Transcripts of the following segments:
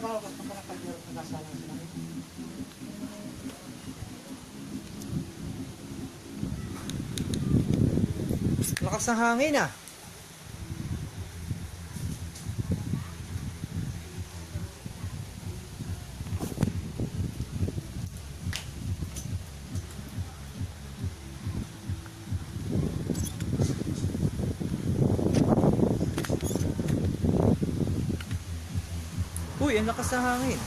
Lakas ng hangin ah. Lakas ng hangin.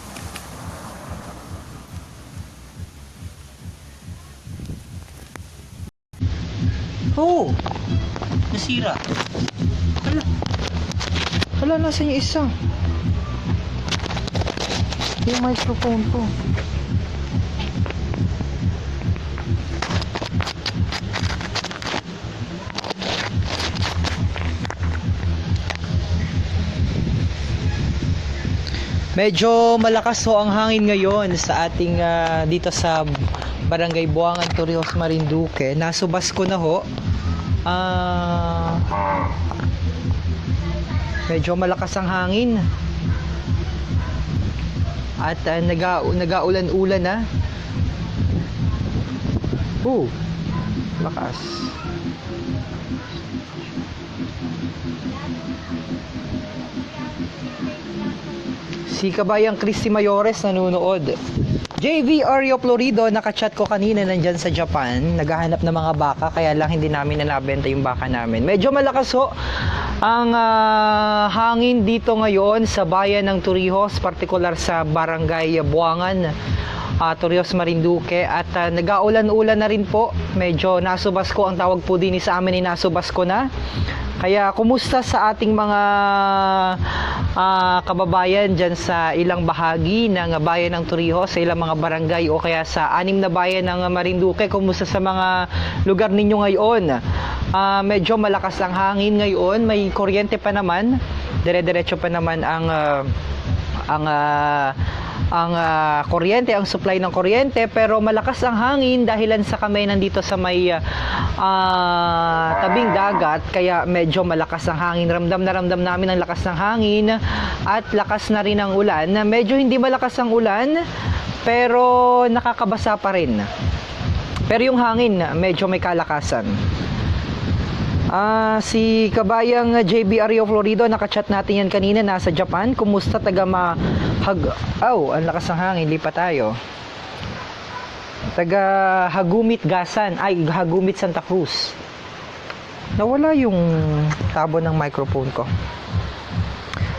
Oo. Oh, nasira. Hala. Hala, nasa yung isa? Yung microphone ko. Medyo malakas ho ang hangin ngayon sa ating ah, dito sa Barangay Buangan, Torrijos, Marinduque. Nasubas ko na ho. Ah, medyo malakas ang hangin. At uh, naga, nagaulan-ulan na. Oh, lakas. Si Kabayang Christy Mayores nanonood. JV Ario Florido, nakachat ko kanina nandyan sa Japan. Naghahanap ng mga baka, kaya lang hindi namin nalabenta yung baka namin. Medyo malakas ho ang ah, hangin dito ngayon sa bayan ng Torrijos, partikular sa barangay Buangan, uh, Torrijos, Marinduque. At ah, nag-aulan-ulan na rin po. Medyo nasubas ko, ang tawag po din sa amin ay nasubas ko na. Kaya kumusta sa ating mga ah, kababayan dyan sa ilang bahagi ng bayan ng Torrijos, sa ilang mga barangay o kaya sa anim na bayan ng Marinduque, kumusta sa mga lugar ninyo ngayon? Ah, medyo malakas ang hangin ngayon, may kuryente pa naman, dire-diretso pa naman ang ah, ang ah, ang ah, kuryente, ang supply ng kuryente, pero malakas ang hangin dahilan sa kami nandito sa may ah, tabing dagat, kaya medyo malakas ang hangin. Ramdam na ramdam namin ang lakas ng hangin at lakas na rin ang ulan. Medyo hindi malakas ang ulan, pero nakakabasa pa rin. Pero yung hangin, medyo may kalakasan. Ah, si Kabayang JB Ario Florido, nakachat natin yan kanina, nasa Japan. Kumusta taga mahag... Oh, ang lakas ng hangin, lipat tayo. Taga Hagumit Gasan, ay Hagumit Santa Cruz. Nawala yung tabo ng microphone ko.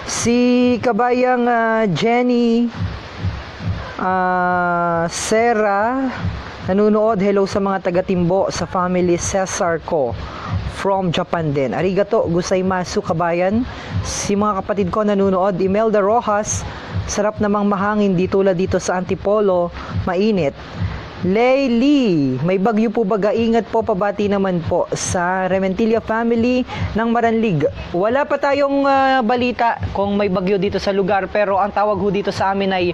Si Kabayang ah, Jenny Ah, Sarah nanonood. Hello sa mga taga-Timbo sa family Cesar ko from Japan din. Arigato, gozaimasu kabayan. Si mga kapatid ko nanonood. Imelda Rojas, sarap namang mahangin di tulad dito sa Antipolo, mainit. Layli, may bagyo po baga ingat po pabati naman po sa Rementilla family ng Maranlig. Wala pa tayong ah, balita kung may bagyo dito sa lugar pero ang tawag ho dito sa amin ay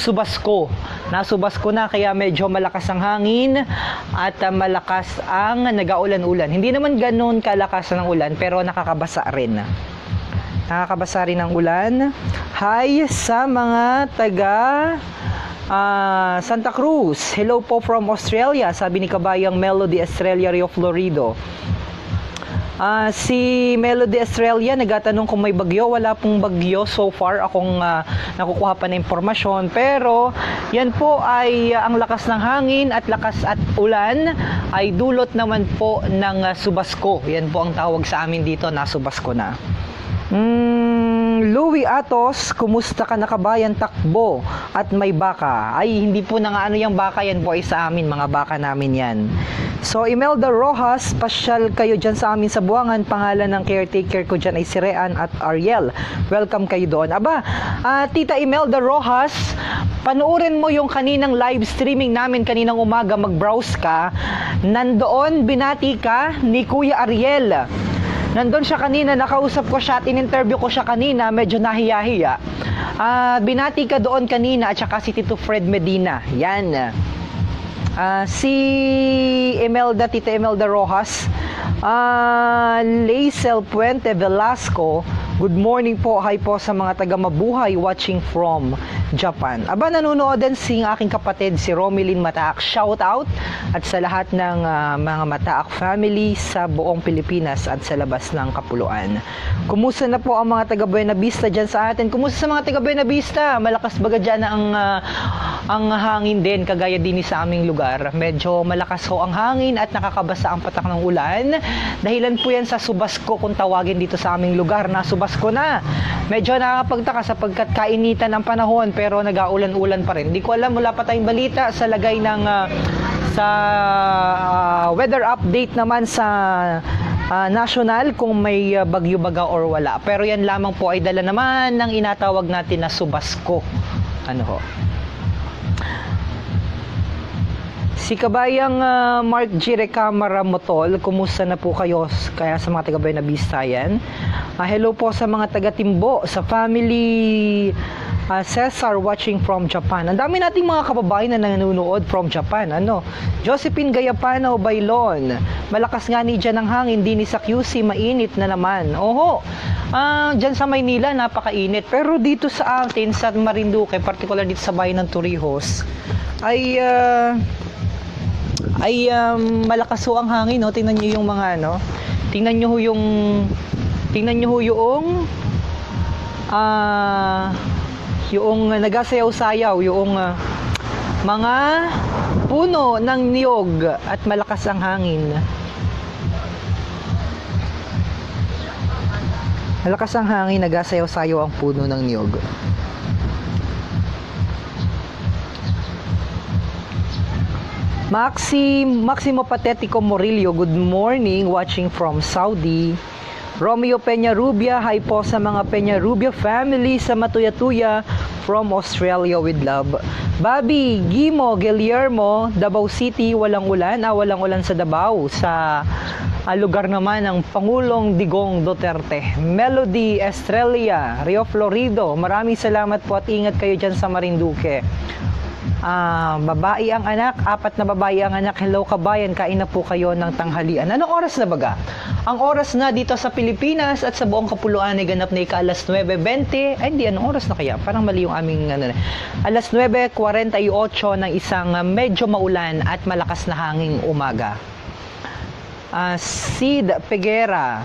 subasko. Nasubasko na kaya medyo malakas ang hangin at ah, malakas ang nagaulan-ulan. Hindi naman ganoon kalakas ng ulan pero nakakabasa rin. Nakakabasa rin ang ulan. Hi sa mga taga ah, Santa Cruz. Hello po from Australia, sabi ni Kabayang Melody Estrella Rio Florido. Ah, si Melody Estrella nagatanong kung may bagyo. Wala pong bagyo so far akong ah, nakukuha pa na impormasyon. Pero yan po ay ah, ang lakas ng hangin at lakas at ulan ay dulot naman po ng ah, subasko. Yan po ang tawag sa amin dito na subasko na. Mm, Louie Atos, kumusta ka na kabayan takbo at may baka? Ay, hindi po na nga ano yung baka yan po ay sa amin, mga baka namin yan. So, Imelda Rojas, pasyal kayo dyan sa amin sa Buangan. Pangalan ng caretaker ko dyan ay si Rean at Ariel. Welcome kayo doon. Aba, ah, Tita Imelda Rojas, panuorin mo yung kaninang live streaming namin kaninang umaga. Mag-browse ka. Nandoon, binati ka ni Kuya Ariel. Nandun siya kanina, nakausap ko siya at in-interview ko siya kanina, medyo nahiya-hiya. Ah, binati ka doon kanina at saka si Tito Fred Medina. Yan. Ah, si Imelda, Tita Imelda Rojas, ah Laisel Puente Velasco, good morning po, hi po sa mga taga Mabuhay watching from Japan. Aba, nanonood din si aking kapatid, si Romilin Mataak. Shout out at sa lahat ng ah, mga Mataak family sa buong Pilipinas at sa labas ng Kapuluan. Kumusta na po ang mga taga Buena Vista dyan sa atin? Kumusta sa mga taga Buena Vista? Malakas baga dyan ang, ah, ang hangin din, kagaya din sa aming lugar. Medyo malakas ho ang hangin at nakakabasa ang patak ng ulan. Dahilan po yan sa subasko kung tawagin dito sa aming lugar na subasko na. Medyo nakakapagtaka sapagkat kainitan ng panahon pero nag-aulan-ulan pa rin. Hindi ko alam, wala pa tayong balita sa lagay ng ah, sa ah, weather update naman sa ah, national kung may ah, bagyo-baga or wala. Pero yan lamang po ay dala naman ng inatawag natin na subasko. Ano ho? Si kabayang ah, Mark Jire Camara Motol, kumusta na po kayo kaya sa mga taga Buena Vista yan? Ah, hello po sa mga taga Timbo, sa family ah, Cesar watching from Japan. Ang dami nating mga kababayan na nanonood from Japan. Ano? Josephine Gayapano Bailon. Malakas nga ni dyan ang hangin, di ni sa QC, mainit na naman. Oho, ah, dyan sa Maynila, napakainit. Pero dito sa atin, sa Marinduque, particular dito sa bayan ng Torrijos, ay ah, ay um, malakas ho ang hangin no? Tingnan niyo yung mga ano? Tingnan niyo ho yung tingnan niyo ho yung ah yung nagasayaw-sayaw yung ah, mga puno ng niyog at malakas ang hangin. Malakas ang hangin nagasayaw-sayaw ang puno ng niyog Maxi, Maximo Patetico Morillo, good morning, watching from Saudi. Romeo Peña Rubia, hi po sa mga Peña Rubia family sa Matuyatuya from Australia with love. Bobby, Gimo, Guillermo, Davao City, walang ulan, ah, walang ulan sa Davao, sa ah, lugar naman ng Pangulong Digong Duterte. Melody Estrella, Rio Florido, maraming salamat po at ingat kayo dyan sa Marinduque. Ah, babae ang anak, apat na babae ang anak. Hello kabayan, kain na po kayo ng tanghalian. Anong oras na baga? Ang oras na dito sa Pilipinas at sa buong kapuluan ay ganap na ika alas 9.20. Ay hindi, anong oras na kaya? Parang mali yung aming ano. Alas 9.48 ng isang medyo maulan at malakas na hanging umaga. Ah, Sid Peguera.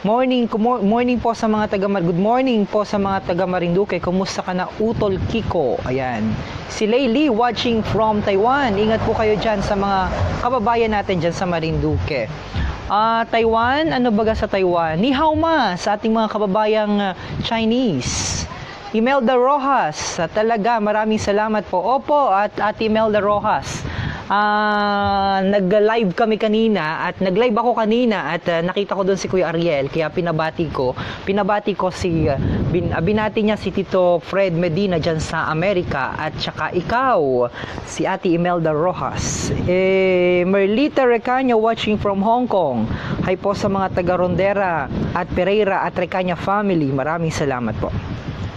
Morning, morning po sa mga taga Good morning po sa mga taga Marinduque. Kumusta ka na Utol Kiko? Ayan. Si Laylee watching from Taiwan. Ingat po kayo diyan sa mga kababayan natin diyan sa Marinduque. Ah, Taiwan, ano baga sa Taiwan? Ni hao ma sa ating mga kababayang ah, Chinese. Imelda Rojas, ah, talaga maraming salamat po. Opo, at Ate Imelda Rojas. Ah, nag-live kami kanina at nag-live ako kanina at ah, nakita ko doon si Kuya Ariel kaya pinabati ko. Pinabati ko si ah, bin, ah, binati niya si Tito Fred Medina diyan sa Amerika at saka ikaw si Ate Imelda Rojas. Eh Merlita Recaña watching from Hong Kong. Hi po sa mga taga Rondera at Pereira at Recaña family. Maraming salamat po.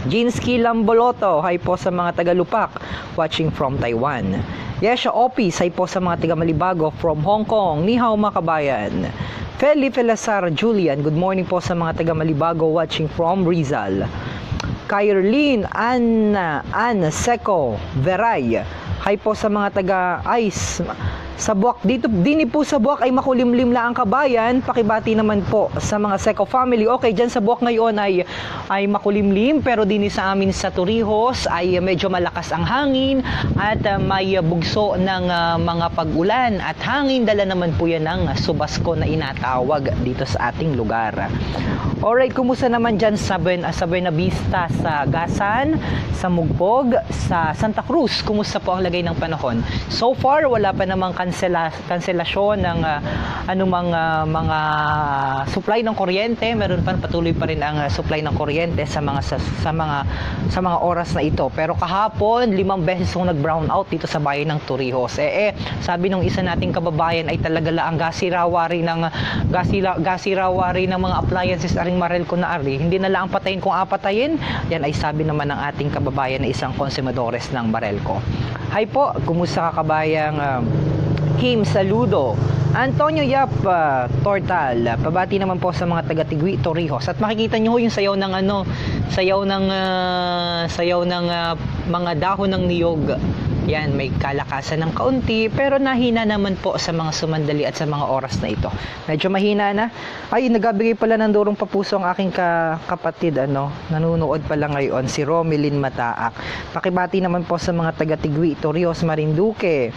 Jinsky Lamboloto, hi po sa mga taga-Lupak watching from Taiwan. Yesha Opis, hi po sa mga taga-Malibago from Hong Kong. Ni hao mga kabayan. Feli Felazar Julian, good morning po sa mga taga-Malibago watching from Rizal. Kyrlene Anna Anna Seco Veray. Hi po sa mga taga Ice sa Buwak dito dini po sa Buwak ay makulimlim lang ang kabayan pakibati naman po sa mga Seco family okay diyan sa Buwak ngayon ay ay makulimlim pero dini sa amin sa Torrijos ay medyo malakas ang hangin at uh, may bugso ng uh, mga pag-ulan at hangin dala naman po yan ng subasko na inatawag dito sa ating lugar Alright, kumusta naman dyan sa, Buen, sa Buena Vista, sa Gasan, sa Mugbog, sa Santa Cruz? Kumusta po ang lagay ng panahon? So far, wala pa namang kansela, kanselasyon ng ah, anumang ah, mga supply ng kuryente. Meron pa patuloy pa rin ang ah, supply ng kuryente sa mga sa, sa mga sa mga oras na ito. Pero kahapon, limang beses kong nag-brown out dito sa bayan ng Torrijos. Eh, eh sabi nung isa nating kababayan ay talaga lang ang gasirawari ng gasira, gasirawari ng mga appliances aring Marel ko na ari. Hindi na lang patayin kung apatayin. Yan ay sabi naman ng ating kababayan na isang konsumadores ng Marelco. Hi po, kumusta ka kabayang ah, Kim Saludo, Antonio Yap ah, Tortal, pabati naman po sa mga taga Tigwi, Torrijos. At makikita ho yung sayaw ng ano, sayaw ng ah, sayaw ng ah, mga dahon ng niyog. Yan, may kalakasan ng kaunti, pero nahina naman po sa mga sumandali at sa mga oras na ito. Medyo mahina na. Ay, nagabigay pala ng durong papuso ang aking ka kapatid, ano, nanunood pala ngayon, si Romilin Mataak. Pakibati naman po sa mga taga Tigwi, Torrijos, Marinduque.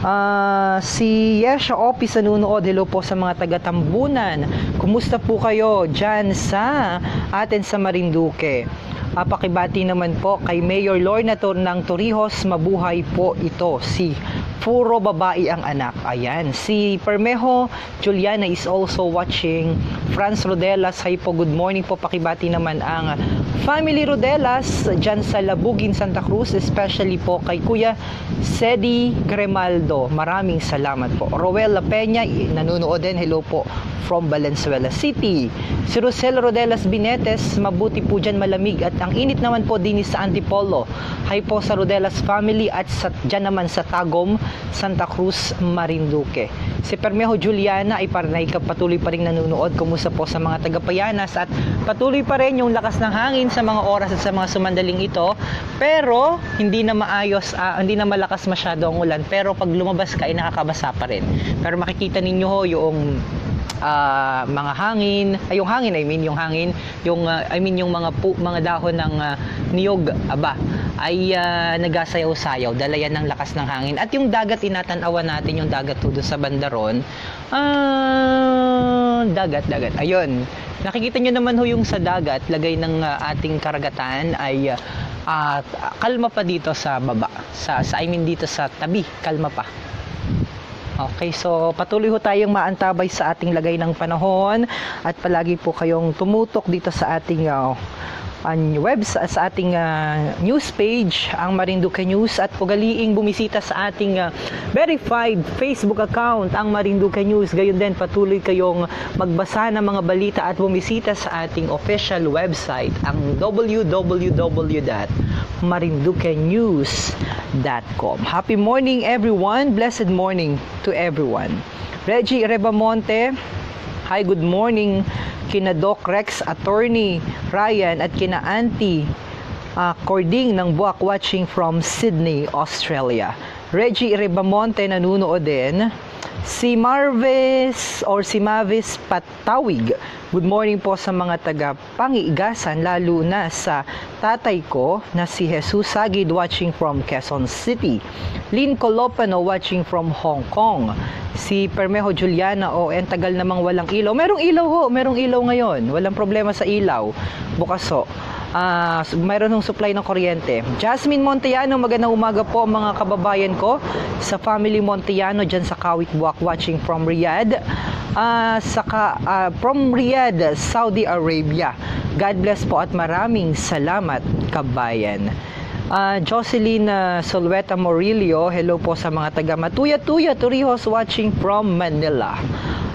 Ah, si Yesha Opis nanunood. Hello po sa mga taga Tambunan. Kumusta po kayo dyan sa atin sa Marinduque? Ah, pakibati naman po kay Mayor Lorna Tor ng Torrijos, mabuhay po ito si Puro babae ang anak. Ayan. Si Permejo Juliana is also watching. Franz Rodelas, hi po, good morning po. Pakibati naman ang Family Rodelas dyan sa Labugin, Santa Cruz, especially po kay Kuya Sedi Gremaldo. Maraming salamat po. Roel Peña, nanonood din. Hello po from Valenzuela City. Si Rosel Rodelas Binetes, mabuti po dyan malamig at ang init naman po din sa Antipolo. Hi po sa Rodelas family at sa, dyan naman sa Tagum, Santa Cruz, Marinduque. Si Permejo Juliana ay paranay ka patuloy pa rin nanonood. Kumusta po sa mga taga-Payanas at patuloy pa rin yung lakas ng hangin sa mga oras at sa mga sumandaling ito. Pero hindi na maayos, ah, hindi na malakas masyado ang ulan. Pero pag lumabas ka ay nakakabasa pa rin. Pero makikita ninyo ho yung ah, mga hangin, ay yung hangin I mean yung hangin, yung ah, I mean yung mga pu, mga dahon ng ah, niyog aba ay ah, nagasayaw-sayaw, dala yan ng lakas ng hangin. At yung dagat inatanawan natin yung dagat tudo sa bandaron. Ah, dagat, dagat. Ayun. Nakikita nyo naman ho yung sa dagat, lagay ng ah, ating karagatan ay at kalma pa dito sa baba. Sa, sa I mean dito sa tabi, kalma pa. Okay, so patuloy ho tayong maantabay sa ating lagay ng panahon at palagi po kayong tumutok dito sa ating uh, ang web sa, ating uh, news page ang Marinduque News at ugaliing bumisita sa ating uh, verified Facebook account ang Marinduque News. Gayon din patuloy kayong magbasa ng mga balita at bumisita sa ating official website ang www.marinduquenews.com Happy morning everyone. Blessed morning to everyone. Reggie Rebamonte Hi, good morning kina Doc Rex, Attorney Ryan at kina Auntie ah, Cording ng Buwak watching from Sydney, Australia. Reggie Rebamonte nanunood din. Si Marvis or si Mavis Patawig. Good morning po sa mga taga Pangigasan lalo na sa tatay ko na si Jesus Sagid watching from Quezon City. Lynn Colopano watching from Hong Kong. Si Permejo Juliana o en tagal namang walang ilaw. Merong ilaw ho, merong ilaw ngayon. Walang problema sa ilaw. Bukas ho. Ah, s- mayroon ng supply ng kuryente. Jasmine Montellano, magandang umaga po mga kababayan ko sa Family Montellano dyan sa Kawit Buwak watching from Riyadh. Ah, saka ah, from Riyadh, Saudi Arabia. God bless po at maraming salamat kabayan. Ah, Jocelyn ah, Solweta Morillo, hello po sa mga taga Matuya-Tuya, Torrijos watching from Manila.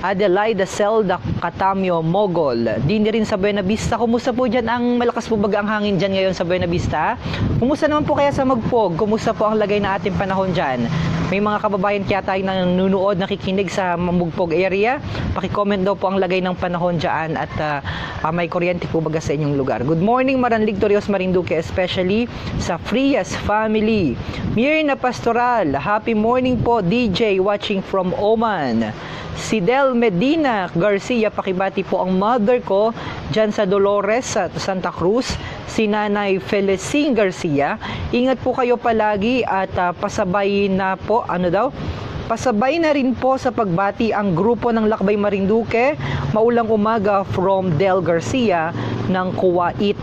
Adelaida Zelda Katamio Mogol. Dini rin sa Buena Vista. Kumusta po dyan ang malakas po baga ang hangin dyan ngayon sa Buena Vista? Kumusta naman po kaya sa Magpog? Kumusta po ang lagay na ating panahon dyan? May mga kababayan kaya tayo nanonood, nakikinig sa Mamugpog area. Pakicomment daw po ang lagay ng panahon dyan at ah, ah, may kuryente po baga sa inyong lugar. Good morning Maranlig Torios Marinduque, especially sa Frias family. Mirna Pastoral, happy morning po DJ watching from Oman. Si Del Medina Garcia, pakibati po ang mother ko dyan sa Dolores sa Santa Cruz. Si Nanay Felicine Garcia. Ingat po kayo palagi at ah, pasabay na po, ano daw? Pasabay na rin po sa pagbati ang grupo ng Lakbay Marinduque. Maulang umaga from Del Garcia ng Kuwait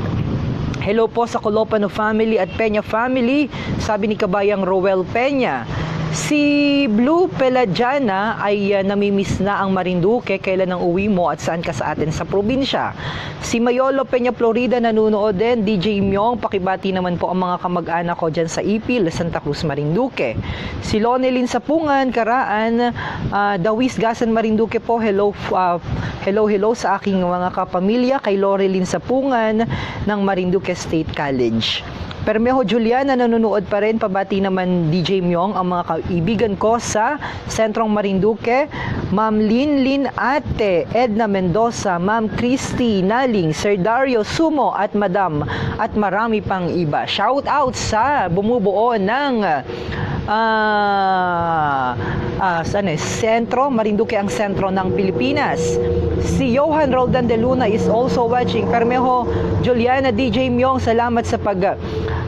Hello po sa Colopano family at Peña family. Sabi ni Kabayang Roel Peña. Si Blue Peladiana ay uh, namimiss na ang Marinduque. Kailan ang uwi mo at saan ka sa atin sa probinsya? Si Mayolo Peña Florida nanunood din. DJ Myong, pakibati naman po ang mga kamag-anak ko dyan sa Ipil, Santa Cruz, Marinduque. Si Lonelyn Sapungan, Karaan, uh, Dawis Gasan Marinduque po. Hello, uh, hello, hello sa aking mga kapamilya. Kay Lorelyn Sapungan ng Marinduque State College. Permeho Juliana nanonood pa rin. Pabati naman DJ Myong ang mga kaibigan ko sa Sentrong Marinduque. Ma'am Lin Lin Ate, Edna Mendoza, Ma'am Christy Naling, Sir Dario Sumo at Madam at marami pang iba. Shout out sa bumubuo ng ah ah saan eh? Sentro, Marinduque ang sentro ng Pilipinas. Si Johan Roldan de Luna is also watching. Permeho Juliana DJ Myong, salamat sa pag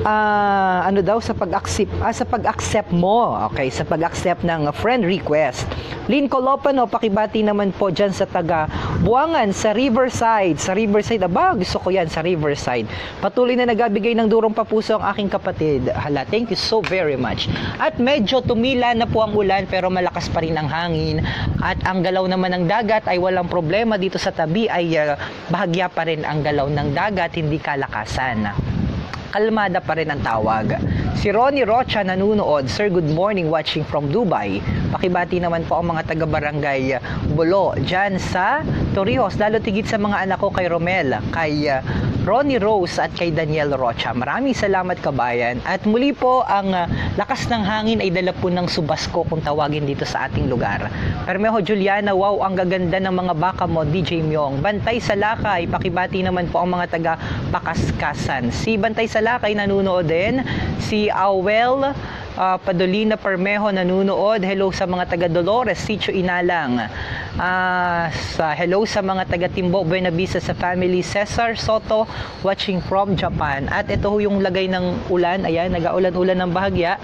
ah, ano daw sa pag-accept ah, sa pag-accept mo. Okay, sa pag-accept ng friend request. Lynn Colopano, pakibati naman po dyan sa taga Buangan sa Riverside. Sa Riverside, aba, gusto ko yan sa Riverside. Patuloy na nagabigay ng durong papuso ang aking kapatid. Hala, thank you so very much. At medyo tumila na po ang ulan pero malakas pa rin ang hangin. At ang galaw naman ng dagat ay walang problema dito sa tabi ay ah, bahagya pa rin ang galaw ng dagat, hindi kalakasan kalmada pa rin ang tawag. Si Ronnie Rocha nanunood. Sir, good morning watching from Dubai. Pakibati naman po ang mga taga-barangay Bulo dyan sa Torrijos. Lalo tigit sa mga anak ko kay Romel, kay uh, Ronnie Rose at kay Daniel Rocha. Maraming salamat kabayan. At muli po, ang uh, lakas ng hangin ay dala po ng subasko kung tawagin dito sa ating lugar. Permeho Juliana, wow, ang gaganda ng mga baka mo, DJ Myong. Bantay sa Lakay, pakibati naman po ang mga taga Pakaskasan. Si Bantay sa Lakay nanunood din. Si Awel uh, Padolina Permeho nanunood. Hello sa mga taga Dolores, Sitio Inalang. Ah, sa hello sa mga taga Timbo Buenavista sa family Cesar Soto watching from Japan. At ito ho yung lagay ng ulan. Ayan, nagaulan-ulan ng bahagya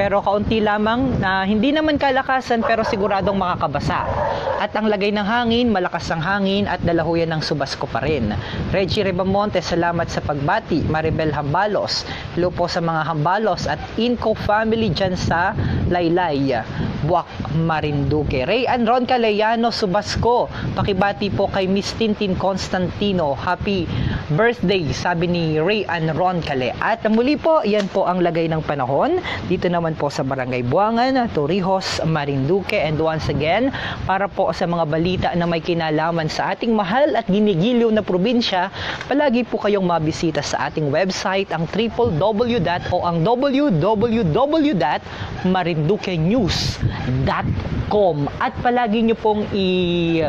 pero kaunti lamang na hindi naman kalakasan pero siguradong makakabasa. At ang lagay ng hangin, malakas ang hangin at dalahuyan ng subasko pa rin. Reggie Ribamonte, salamat sa pagbati. Maribel Hambalos, hello po sa mga Hambalos at Inco family dyan sa Laylay, Buwak, Marinduque. Ray Anron Caleyano, Subasko, pakibati po kay Miss Tintin Constantino. Happy birthday, sabi ni Ray Anron Cale. At muli po, yan po ang lagay ng panahon. Dito naman po sa Barangay Buangan, Torrijos, Marinduque. And once again, para po sa mga balita na may kinalaman sa ating mahal at ginigiliw na probinsya, palagi po kayong mabisita sa ating website, ang www. o ang www.marinduquenews.com at palagi nyo pong i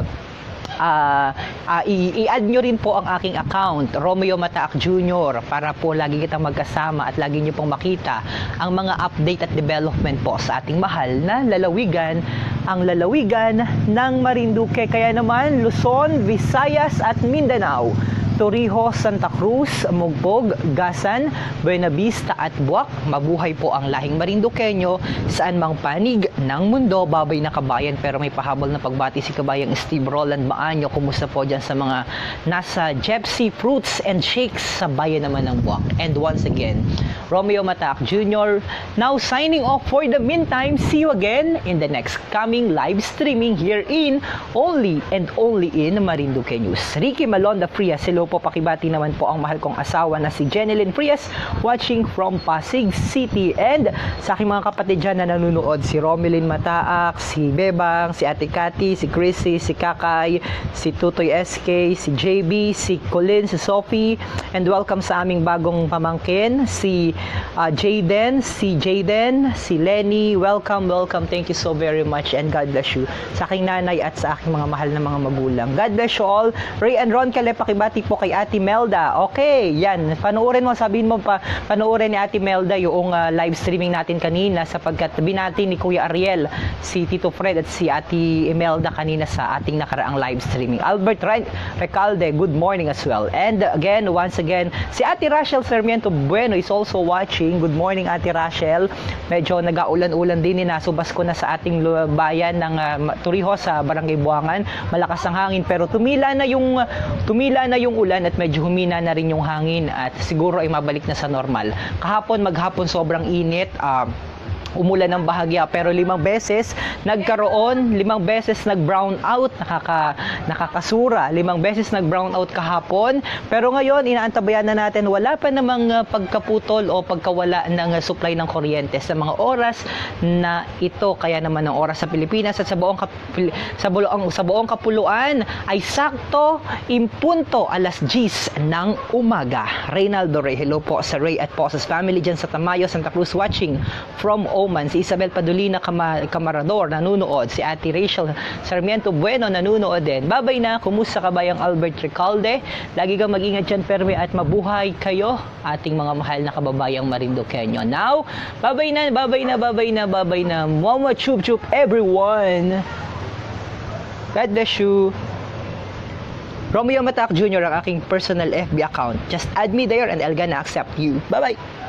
ah ah, i- i-add nyo rin po ang aking account, Romeo Mataak Jr. para po lagi kitang magkasama at lagi nyo pong makita ang mga update at development po sa ating mahal na lalawigan, ang lalawigan ng Marinduque. Kaya naman, Luzon, Visayas at Mindanao. Torrijos, Santa Cruz, Mugbog, Gasan, Buena Vista at Buwak. Mabuhay po ang lahing Marinduqueño saan mang panig ng mundo. Babay na kabayan pero may pahabol na pagbati si kabayang Steve Roland Maanyo. Kumusta po dyan sa mga nasa Jepsi Fruits and Shakes sa bayan naman ng Buwak. And once again, Romeo Mataak Jr. now signing off for the meantime. See you again in the next coming live streaming here in only and only in Marinduque News. Ricky Malonda Frias, hello po, pakibati naman po ang mahal kong asawa na si Jenilyn Frias watching from Pasig City and sa aking mga kapatid dyan na nanonood si Romilyn Mataak, si Bebang, si Ate Cathy, si Chrissy, si Kakay, si Tutoy SK, si JB, si Colin, si Sophie and welcome sa aming bagong pamangkin si uh, Jaden, si Jaden, si Lenny, welcome, welcome, thank you so very much and God bless you sa aking nanay at sa aking mga mahal na mga magulang. God bless you all. Ray and Ron Kale, pakibati kay Ate Melda. Okay, yan. Panoorin mo, sabihin mo pa, panoorin ni Ate Melda yung uh, live streaming natin kanina sapagkat binati ni Kuya Ariel, si Tito Fred at si Ate Imelda kanina sa ating nakaraang live streaming. Albert Re- Recalde, good morning as well. And again, once again, si Ate Rachel Sarmiento Bueno is also watching. Good morning Ate Rachel. Medyo nagaulan-ulan din, ninasubas ko na sa ating bayan ng uh, Torrijos sa Barangay Buangan. Malakas ang hangin pero tumila na yung tumila na yung ulan at medyo humina na rin yung hangin at siguro ay mabalik na sa normal. Kahapon maghapon sobrang init. ah, umulan ng bahagya pero limang beses nagkaroon, limang beses nag-brown out, nakaka, nakakasura, limang beses nag-brown out kahapon. Pero ngayon, inaantabayan na natin, wala pa namang uh, pagkaputol o pagkawala ng uh, supply ng kuryente sa mga oras na ito. Kaya naman ang oras sa Pilipinas at sa buong, kapil- sa buong, sa buong kapuluan ay sakto impunto alas 10 ng umaga. Reynaldo Rey, hello po sa Ray at Posas family dyan sa Tamayo, Santa Cruz watching from Oman. Si Isabel Padulina Camarador nanunood. Si Ate Rachel Sarmiento Bueno nanunood din. Babay na, kumusta ka ba yung Albert Recalde? Lagi kang mag-ingat dyan, Perme, at mabuhay kayo, ating mga mahal na kababayang Marinduqueño. Now, babay na, babay na, babay na, babay na. Mama chup chup everyone! God bless you! Romeo Matak Jr. ang aking personal FB account. Just add me there and I'll gonna accept you. Bye-bye!